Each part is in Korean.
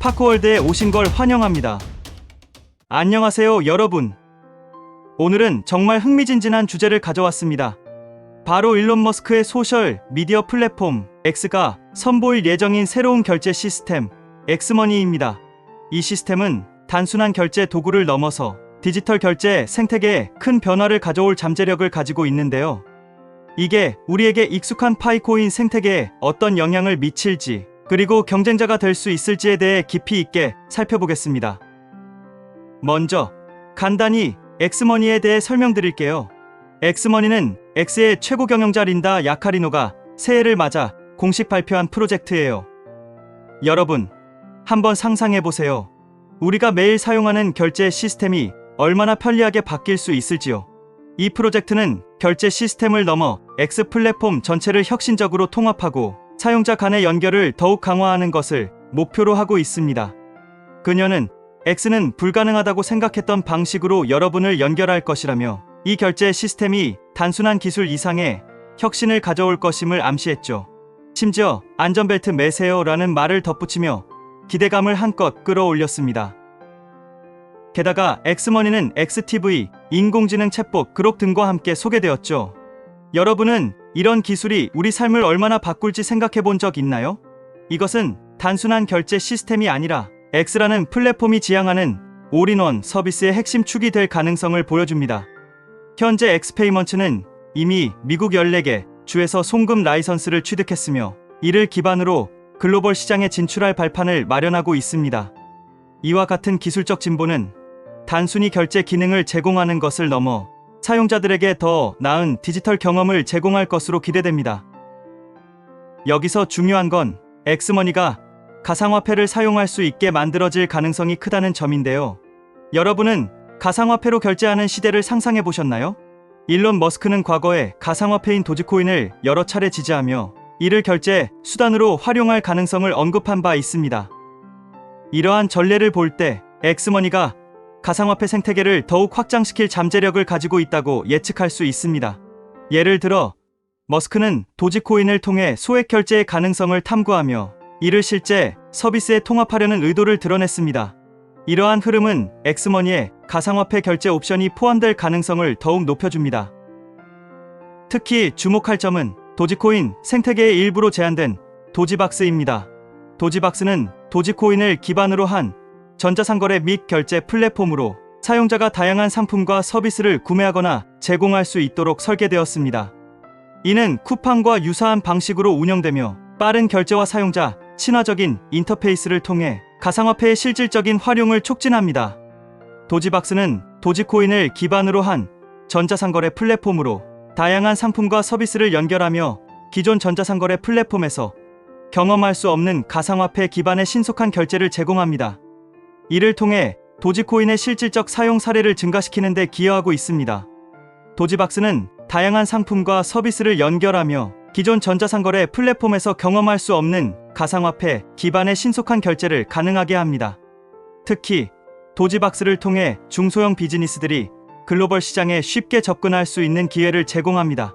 파크월드에 오신 걸 환영합니다. 안녕하세요, 여러분. 오늘은 정말 흥미진진한 주제를 가져왔습니다. 바로 일론 머스크의 소셜 미디어 플랫폼 X가 선보일 예정인 새로운 결제 시스템 엑스머니입니다. 이 시스템은 단순한 결제 도구를 넘어서 디지털 결제 생태계에 큰 변화를 가져올 잠재력을 가지고 있는데요. 이게 우리에게 익숙한 파이코인 생태계에 어떤 영향을 미칠지, 그리고 경쟁자가 될 수 있을지에 대해 깊이 있게 살펴보겠습니다. 먼저, 간단히 엑스머니에 대해 설명드릴게요. 엑스머니는 X의 최고 경영자 린다 야카리노가 새해를 맞아 공식 발표한 프로젝트예요. 여러분, 한번 상상해 보세요. 우리가 매일 사용하는 결제 시스템이 얼마나 편리하게 바뀔 수 있을지요. 이 프로젝트는 결제 시스템을 넘어 X 플랫폼 전체를 혁신적으로 통합하고 사용자 간의 연결을 더욱 강화하는 것을 목표로 하고 있습니다. 그녀는 X는 불가능하다고 생각했던 방식으로 여러분을 연결할 것이라며 이 결제 시스템이 단순한 기술 이상의 혁신을 가져올 것임을 암시했죠. 심지어 안전벨트 매세요라는 말을 덧붙이며 기대감을 한껏 끌어올렸습니다. 게다가 엑스머니는 XTV, 인공지능 챗봇, 그록 등과 함께 소개되었죠. 여러분은 이런 기술이 우리 삶을 얼마나 바꿀지 생각해 본 적 있나요? 이것은 단순한 결제 시스템이 아니라 X라는 플랫폼이 지향하는 올인원 서비스의 핵심 축이 될 가능성을 보여줍니다. 현재 엑스페이먼트는 이미 미국 14개 주에서 송금 라이선스를 취득했으며 이를 기반으로 글로벌 시장에 진출할 발판을 마련하고 있습니다. 이와 같은 기술적 진보는 단순히 결제 기능을 제공하는 것을 넘어 사용자들에게 더 나은 디지털 경험을 제공할 것으로 기대됩니다. 여기서 중요한 건 엑스머니가 가상화폐를 사용할 수 있게 만들어질 가능성이 크다는 점인데요. 여러분은 가상화폐로 결제하는 시대를 상상해 보셨나요? 일론 머스크는 과거에 가상화폐인 도지코인을 여러 차례 지지하며 이를 결제 수단으로 활용할 가능성을 언급한 바 있습니다. 이러한 전례를 볼 때 엑스머니가 가상화폐 생태계를 더욱 확장시킬 잠재력을 가지고 있다고 예측할 수 있습니다. 예를 들어 머스크는 도지코인을 통해 소액 결제의 가능성을 탐구하며 이를 실제 서비스에 통합하려는 의도를 드러냈습니다. 이러한 흐름은 엑스머니에 가상화폐 결제 옵션이 포함될 가능성을 더욱 높여줍니다. 특히 주목할 점은 도지코인 생태계의 일부로 제한된 도지박스입니다. 도지박스는 도지코인을 기반으로 한 전자상거래 및 결제 플랫폼으로 사용자가 다양한 상품과 서비스를 구매하거나 제공할 수 있도록 설계되었습니다. 이는 쿠팡과 유사한 방식으로 운영되며 빠른 결제와 사용자 친화적인 인터페이스를 통해 가상화폐의 실질적인 활용을 촉진합니다. 도지박스는 도지코인을 기반으로 한 전자상거래 플랫폼으로 다양한 상품과 서비스를 연결하며 기존 전자상거래 플랫폼에서 경험할 수 없는 가상화폐 기반의 신속한 결제를 제공합니다. 이를 통해 도지코인의 실질적 사용 사례를 증가시키는 데 기여하고 있습니다. 도지박스는 다양한 상품과 서비스를 연결하며 기존 전자상거래 플랫폼에서 경험할 수 없는 가상화폐 기반의 신속한 결제를 가능하게 합니다. 특히 도지박스를 통해 중소형 비즈니스들이 글로벌 시장에 쉽게 접근할 수 있는 기회를 제공합니다.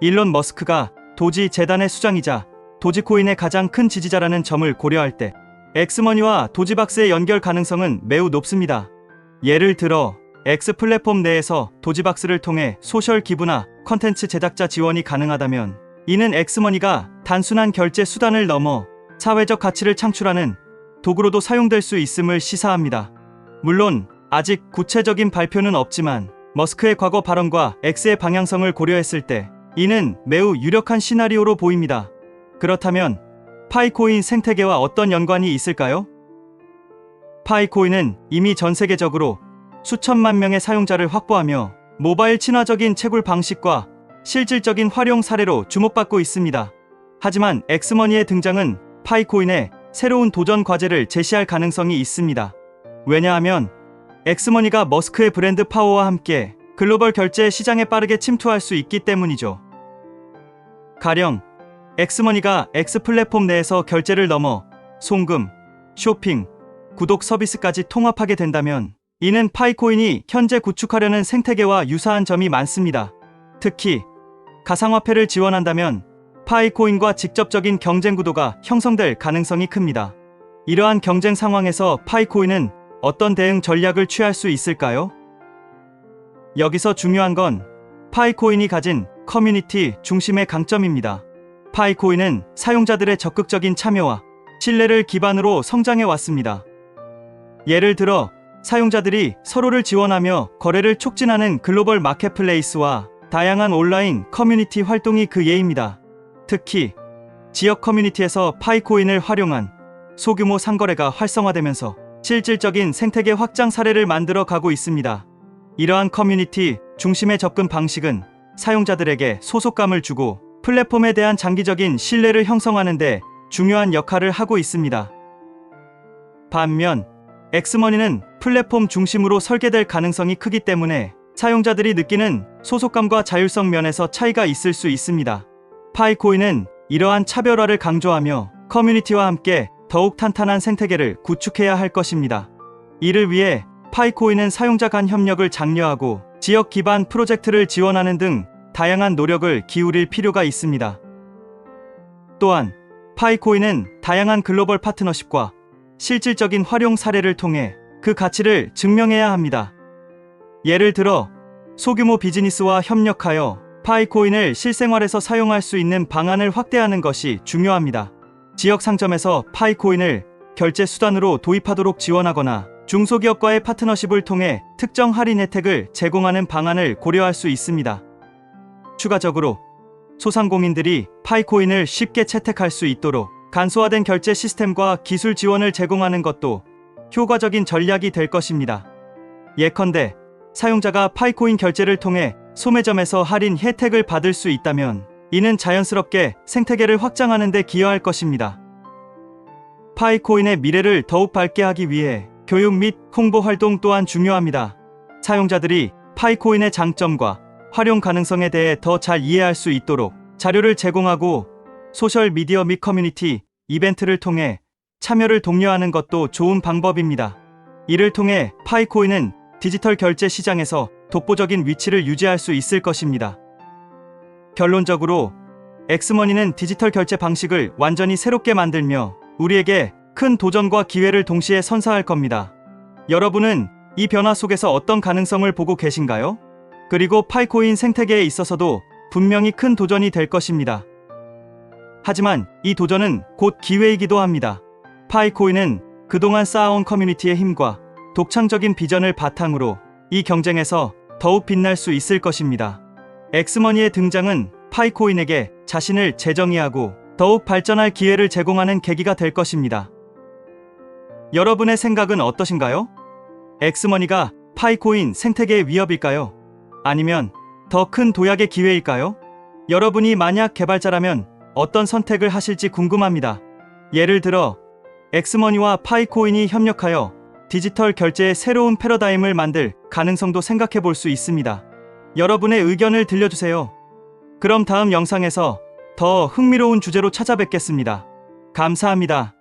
일론 머스크가 도지 재단의 수장이자 도지코인의 가장 큰 지지자라는 점을 고려할 때 엑스머니와 도지박스의 연결 가능성은 매우 높습니다. 예를 들어 X 플랫폼 내에서 도지박스를 통해 소셜 기부나 컨텐츠 제작자 지원이 가능하다면 이는 엑스머니가 단순한 결제 수단을 넘어 사회적 가치를 창출하는 도구로도 사용될 수 있음을 시사합니다. 물론 아직 구체적인 발표는 없지만 머스크의 과거 발언과 X의 방향성을 고려했을 때 이는 매우 유력한 시나리오로 보입니다. 그렇다면 파이코인 생태계와 어떤 연관이 있을까요? 파이코인은 이미 전 세계적으로 수천만 명의 사용자를 확보하며 모바일 친화적인 채굴 방식과 실질적인 활용 사례로 주목받고 있습니다. 하지만 엑스머니의 등장은 파이코인의 새로운 도전 과제를 제시할 가능성이 있습니다. 왜냐하면 엑스머니가 머스크의 브랜드 파워와 함께 글로벌 결제 시장에 빠르게 침투할 수 있기 때문이죠. 가령 엑스머니가 X 플랫폼 내에서 결제를 넘어 송금, 쇼핑, 구독 서비스까지 통합하게 된다면 이는 파이코인이 현재 구축하려는 생태계와 유사한 점이 많습니다. 특히 가상화폐를 지원한다면 파이코인과 직접적인 경쟁 구도가 형성될 가능성이 큽니다. 이러한 경쟁 상황에서 파이코인은 어떤 대응 전략을 취할 수 있을까요? 여기서 중요한 건 파이코인이 가진 커뮤니티 중심의 강점입니다. 파이코인은 사용자들의 적극적인 참여와 신뢰를 기반으로 성장해 왔습니다. 예를 들어 사용자들이 서로를 지원하며 거래를 촉진하는 글로벌 마켓플레이스와 다양한 온라인 커뮤니티 활동이 그 예입니다. 특히 지역 커뮤니티에서 파이코인을 활용한 소규모 상거래가 활성화되면서 실질적인 생태계 확장 사례를 만들어 가고 있습니다. 이러한 커뮤니티 중심의 접근 방식은 사용자들에게 소속감을 주고 플랫폼에 대한 장기적인 신뢰를 형성하는 데 중요한 역할을 하고 있습니다. 반면 엑스머니는 플랫폼 중심으로 설계될 가능성이 크기 때문에 사용자들이 느끼는 소속감과 자율성 면에서 차이가 있을 수 있습니다. 파이코인은 이러한 차별화를 강조하며 커뮤니티와 함께 더욱 탄탄한 생태계를 구축해야 할 것입니다. 이를 위해 파이코인은 사용자 간 협력을 장려하고 지역 기반 프로젝트를 지원하는 등 다양한 노력을 기울일 필요가 있습니다. 또한 파이코인은 다양한 글로벌 파트너십과 실질적인 활용 사례를 통해 그 가치를 증명해야 합니다. 예를 들어 소규모 비즈니스와 협력하여 파이코인을 실생활에서 사용할 수 있는 방안을 확대하는 것이 중요합니다. 지역 상점에서 파이코인을 결제 수단으로 도입하도록 지원하거나 중소기업과의 파트너십을 통해 특정 할인 혜택을 제공하는 방안을 고려할 수 있습니다. 추가적으로 소상공인들이 파이코인을 쉽게 채택할 수 있도록 간소화된 결제 시스템과 기술 지원을 제공하는 것도 효과적인 전략이 될 것입니다. 예컨대 사용자가 파이코인 결제를 통해 소매점에서 할인 혜택을 받을 수 있다면 이는 자연스럽게 생태계를 확장하는 데 기여할 것입니다. 파이코인의 미래를 더욱 밝게 하기 위해 교육 및 홍보 활동 또한 중요합니다. 사용자들이 파이코인의 장점과 활용 가능성에 대해 더 잘 이해할 수 있도록 자료를 제공하고 소셜 미디어 및 커뮤니티 이벤트를 통해 참여를 독려하는 것도 좋은 방법입니다. 이를 통해 파이코인은 디지털 결제 시장에서 독보적인 위치를 유지할 수 있을 것입니다. 결론적으로 엑스머니는 디지털 결제 방식을 완전히 새롭게 만들며 우리에게 큰 도전과 기회를 동시에 선사할 겁니다. 여러분은 이 변화 속에서 어떤 가능성을 보고 계신가요? 그리고 파이코인 생태계에 있어서도 분명히 큰 도전이 될 것입니다. 하지만 이 도전은 곧 기회이기도 합니다. 파이코인은 그동안 쌓아온 커뮤니티의 힘과 독창적인 비전을 바탕으로 이 경쟁에서 더욱 빛날 수 있을 것입니다. 엑스머니의 등장은 파이코인에게 자신을 재정의하고 더욱 발전할 기회를 제공하는 계기가 될 것입니다. 여러분의 생각은 어떠신가요? 엑스머니가 파이코인 생태계의 위협일까요? 아니면 더 큰 도약의 기회일까요? 여러분이 만약 개발자라면 어떤 선택을 하실지 궁금합니다. 예를 들어 엑스머니와 파이코인이 협력하여 디지털 결제의 새로운 패러다임을 만들 가능성도 생각해 볼 수 있습니다. 여러분의 의견을 들려주세요. 그럼 다음 영상에서 더 흥미로운 주제로 찾아뵙겠습니다. 감사합니다.